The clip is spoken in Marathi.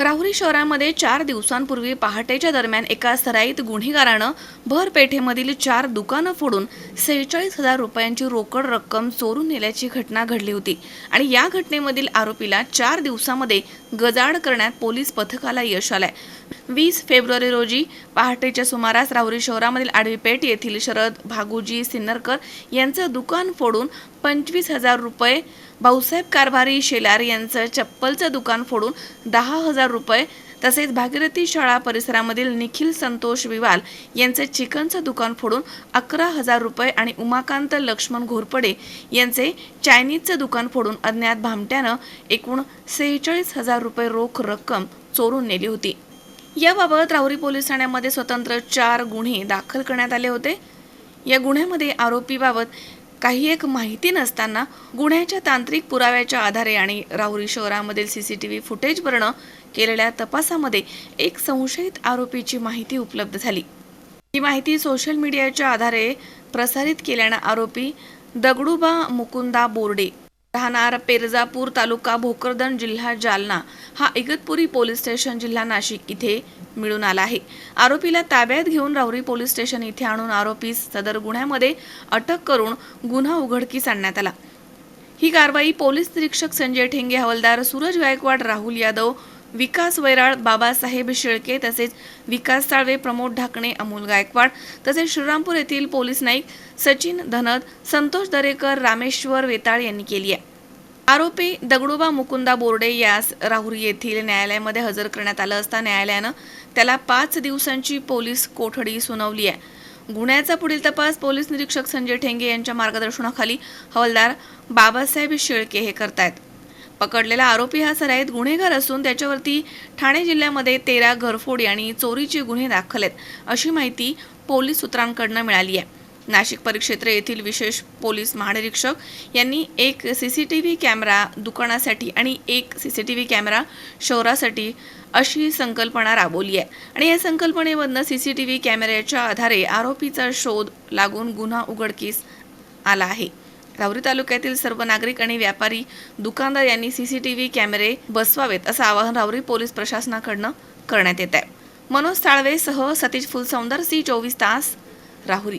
राहुरी शहरामध्ये चार दिवसांपूर्वी पहाटेच्या दरम्यान एका सराईत गुन्हेगारानं भरपेठेमधील चार दुकानं फोडून सेहेचाळीस हजार रुपयांची रोकड रक्कम चोरून नेल्याची घटना घडली होती. आणि या घटनेमधील आरोपीला चार दिवसामध्ये गजाड करण्यात पोलीस पथकाला यश आलंय. वीस फेब्रुवारी रोजी पहाटेच्या सुमारास राहुरी शहरामधील आडवीपेठ येथील शरद भागुजी सिन्नरकर यांचं दुकान फोडून पंचवीस हजार रुपये. भाऊसाहेब कारभारी शेलार यांचं चप्पलचं दुकान फोडून दहा हजार रुपये. तसेच भागीरथी शाळा परिसरामधील निखिल संतोष विवाल यांचे चिकनचं दुकान फोडून अकरा हजार रुपये आणि उमाकांत लक्ष्मण घोरपडे यांचे चायनीजचं दुकान फोडून अज्ञात भामट्यानं एकूण सेहेचाळीस हजार रुपये रोख रक्कम चोरून नेली होती. याबाबत राहुरी पोलीस ठाण्यामध्ये स्वतंत्र चार गुन्हे दाखल करण्यात आले होते. या गुन्ह्यामध्ये आरोपीबाबत काही एक माहिती नसताना गुन्ह्याच्या तांत्रिक पुराव्याच्या आधारे आणि राहुरी शहरामधील सी सी टी व्ही फुटेजवरनं केलेल्या तपासामध्ये एक संशयित आरोपीची माहिती उपलब्ध झाली. ही माहिती सोशल मीडियाच्या आधारे प्रसारित केल्यानं आरोपी दगडूबा मुकुंदा बोर्डे राहणार पेरजापूर तालुका भोकरदन जिल्हा जालना हा इगतपुरी पोलीस स्टेशन जिल्हा नाशिक इथे मिळून आला आहे. आरोपीला ताब्यात घेऊन राहुरी पोलीस स्टेशन इथे आणून आरोपी सदर गुन्ह्यामध्ये अटक करून गुन्हा उघडकीस आणण्यात आला. ही कारवाई पोलीस निरीक्षक संजय ठेंगे हवालदार सूरज गायकवाड राहुल यादव विकास वैराळ बाबासाहेब शेळके तसेच विकास साळवे प्रमोद ढाकणे अमोल गायकवाड तसेच श्रीरामपूर येथील पोलीस नाईक सचिन धनद संतोष दरेकर रामेश्वर वेताळ यांनी केली आहे. आरोपी दगडूबा मुकुंदा बोर्डे यास राहुरी येथील न्यायालयामध्ये हजर करण्यात आलं असता न्यायालयानं त्याला पाच दिवसांची पोलीस कोठडी सुनावली आहे. गुन्ह्याचा पुढील तपास पोलीस निरीक्षक संजय ठेंगे यांच्या मार्गदर्शनाखाली हवालदार बाबासाहेब शेळके हे करतायत. पकडलेला आरोपी हा सराईत गुन्हेगार असून त्याच्यावरती ठाणे जिल्ह्यामध्ये तेरा घरफोडी आणि चोरीचे गुन्हे दाखल आहेत अशी माहिती पोलीस सूत्रांकडनं मिळाली आहे. नाशिक परिक्षेत्र येथील विशेष पोलीस महानिरीक्षक यांनी एक C C T V camera दुकानासाठी आणि एक C C T V camera शहरासाठी अशी संकल्पना राबवली आहे. आणि या संकल्पनेमधनं सी सी टी व्ही कॅमेऱ्याच्या आधारे आरोपीचा शोध लागून गुन्हा उघडकीस आला आहे. राहुरी तालुक्यातील सर्व नागरिक आणि व्यापारी दुकानदार यांनी सी सी टी व्ही कॅमेरे बसवावेत असं आवाहन राहुरी पोलीस प्रशासनाकडनं करण्यात येत आहे. मनोज साळवेसह सतीश फुलसौंदर सी चोवीस तास राहुरी.